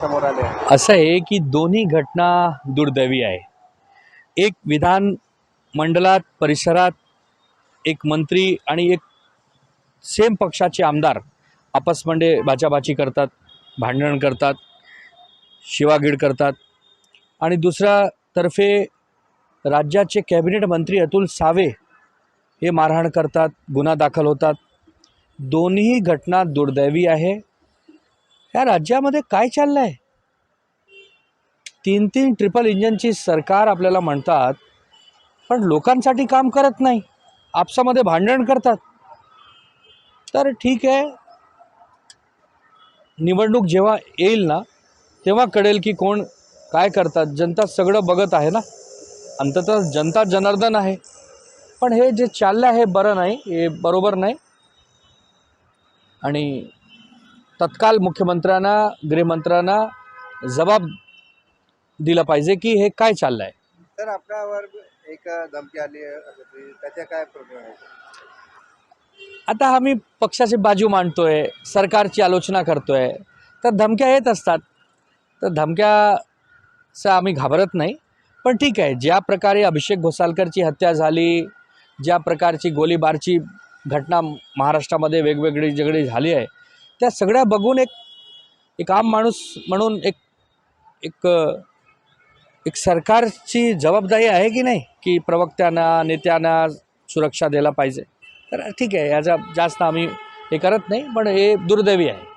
समोर आले असं आहे की दोन्ही घटना दुर्दैवी आहे. एक विधान मंडळात परिसरात एक मंत्री आणि एक सेम पक्षाचे आमदार आपसमंडे बाचाबाची करतात भांडण करतात शिवागीड करतात. आणि दुसऱ्या तर्फे राज्याचे कॅबिनेट मंत्री अतुल सावे हे मारहाण करतात गुन्हा दाखल होतात. दोन्ही घटना दुर्दैवी आहे. ह्या राज्यामध्ये काय चाललं आहे तीन तीन ट्रिपल इंजनची सरकार आपल्याला म्हणतात पण लोकांसाठी काम करत नाही. आपसामध्ये भांडण करतात. तर ठीक आहे. निवडणूक जेव्हा येईल ना तेव्हा कळेल की कोण काय करतात. जनता सगळं बघत आहे ना. अंततः जनता जनार्दन आहे. पण हे जे चाललं आहे बरं नाही हे बरोबर नाही. आणि तत्काल मुख्यमंत्र्यांना गृहमंत्र्यांना जबाब दिला पाहिजे की हे काय चाललं आहे तर आपल्यावर एक धमकी आली आहे. त्याच्या काय प्रकरण आहे? आता आम्ही पक्षाची बाजू मांडतोय सरकारची आलोचना करतोय. तर धमक्या येत असतात. तर धमक्याचं आम्ही घाबरत नाही. पण ठीक आहे ज्या प्रकारे अभिषेक घोसालकरची हत्या झाली ज्या प्रकारची गोळीबारची घटना महाराष्ट्रामध्ये वेगवेगळी जगडी झाली आहे त्या सगळ्या बघून एक एक आम माणूस म्हणून एक एक एक सरकारची जबाबदारी आहे की नाही? की प्रवक्त्यांना नेत्यांना सुरक्षा द्यायला पाहिजे. तर ठीक आहे याचा जास्त आम्ही हे करत नाही पण हे दुर्दैवी आहे.